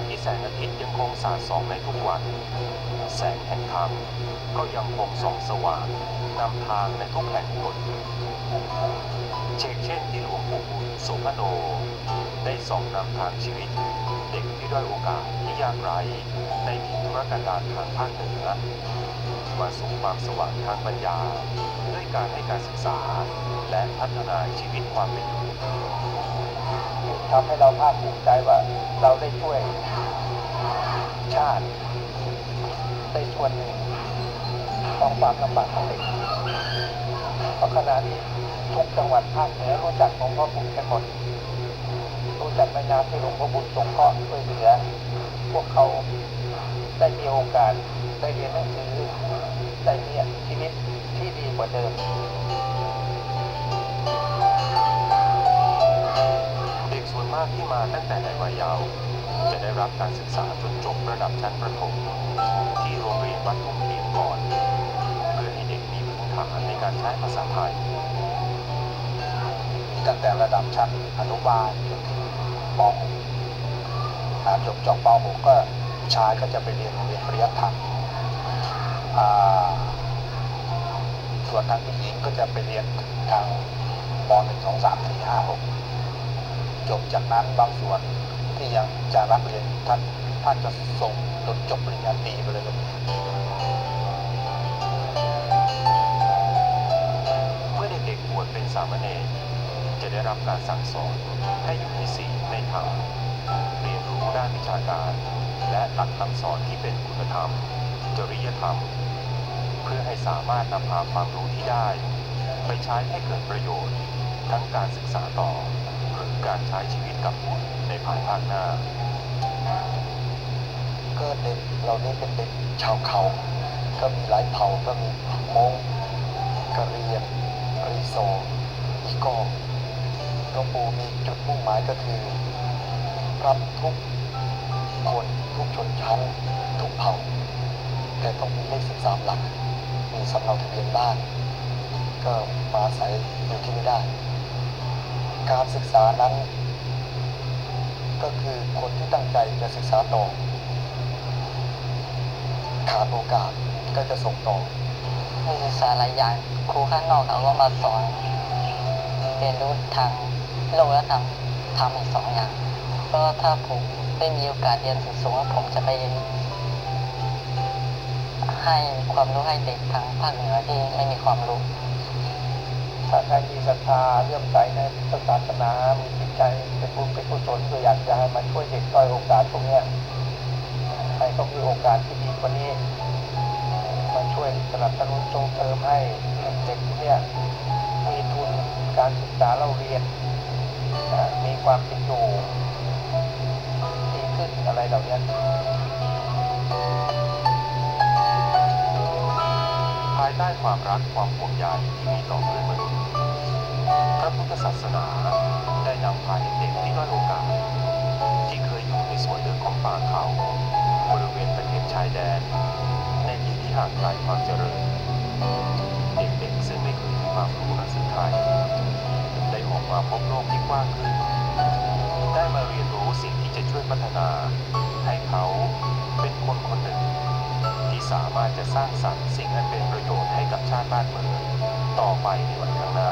าบที่แสงอาทิตย์ยังคงสาดส่องในทุกวัน แสงแห่งธรรมก็ยังคงส่องสว่างนำทางในทุกแห่งหนเช่นเช่นที่หลวงปู่บุญสุพโน ได้ส่องนำทางชีวิต เด็กที่ด้อยโอกาสที่ยากไร้ในถิ่นธุรกันดารทางภาคเหนือมาสู่ความสว่างทางปัญญา ด้วยการให้การศึกษา และพัฒนาชีวิตความเป็นอยู่ ทำให้เราภาคภูมิใจว่าเราได้ช่วยชาติได้ส่วนหนึ่งของความลำบากของเด็กเพราะขณะนี้ทุกจังหวัดภาคเหนือรู้จักหลวงพ่อบุญกันหมดรู้จักในนามที่หลวงพ่อบุญสงเคราะห์ช่วยเหลือพวกเขาได้มีโอกาสได้เรียนหนังสือได้มีชีวิตที่ดีกว่าเดิมาที่มาตั้งแต่ในวัยเยาว์จะได้รับการศึกษาจนจบระดับชั้นประถมที่โรงเรียนวัดทุ่งเทียนก่อน เพื่อให้เด็กมีพื้นฐานในการใช้ภาษาไทยมีตั้งแต่ระดับชั้นอนุบาลจนถึงป .6 อ่าจบจบป .6 ก็ชายก็จะไปเรียนโรงเรียนปริยัติธรรมส่วนทางผู้หญิงก็จะไปเรียนทางป .1 2 3 4 5 6 จบจากนั้นบางส่วนที่ยังจะรับเรียนท่านท่านจะส่งจนจบปริญญาตรีไปเลยครับเมื่อเด็กๆบวชเป็นสามเณรจะได้รับการสั่งสอนให้อยู่ในศีลในธรรมเรียนรู้ด้านวิชาการ และหลักคำสอนที่เป็นคุณธรรม จริยธรรม เพื่อให้สามารถนำพาความรู้ที่ได้ ไปใช้ให้เกิดประโยชน์ ทั้งการศึกษาต่อหรือ การใช้ชีวิตกับบุตรในภายภาคหน้า ก็เด็กเรานี้เป็นเด็กชาวเขา ก็มีหลายเผ่าก็มีมงกะเรียงรีโซอีกอหลวงปู่มีจุดมุ่งหมายก็คือรับทุกคนทุกชนชั้นทุกเผ่า แต่ต้องมีเลขสิบสามหลัก มีสำเนาทะเบียนบ้าน ก็มาอาศัยอยู่ที่นี่ได้ การศึกษานั้น ก็คือคนที่ตั้งใจจะศึกษาต่อ ขาดโอกาสก็จะส่งต่อมีศึกษาหลายอย่างครูข้างนอกเขาก็มาสอนเรียนรู้ทางโลกและทางธรรมอีกสองอย่างก็ถ้าผมได้มีโอกาสเรียนสูงๆผมจะไปให้ความรู้ให้เด็กทางภาคเหนือที่ไม่มีความรู้ ถ้าใครมีศรัทธาเลื่อมใสในพุทธศาสนา มีจิตใจเป็นบุญเป็นกุศลก็อยากจะให้มาช่วยเด็กด้อยโอกาสตรงเนี้ยให้เขามีโอกาสที่ดีกว่านี้มาช่วยสนับสนุนส่งเสริมให้เด็กเนี่ยมีทุนการศึกษาเราเรียน มีความเป็นอยู่ดีขึ้นอะไรเหล่านี้ายใต้ความรักความห่วงใยที่มีต่อเพื่อนมนุษย์พระพุทธศาสนาได้นำพาเด็กๆที่ด้อยโอกาส ที่เคยอยู่ในส่วนลึกของป่าเขา บริเวณตะเข็บชายแดน ในที่ที่ห่างไกลความเจริญ เด็กๆซึ่งไม่เคยมีความรู้หนังสือไทย ได้ออกมาพบโลกที่กว้างขึ้น ได้มาเรียนรู้สิ่งที่จะช่วยพัฒนา ให้เขาเป็นคนคนหนึ่ง สามารถจะสร้างสรรค์สิ่งอันเป็นประโยชน์ให้กับชาติบ้านเมืองต่อไปในวันข้างหน้า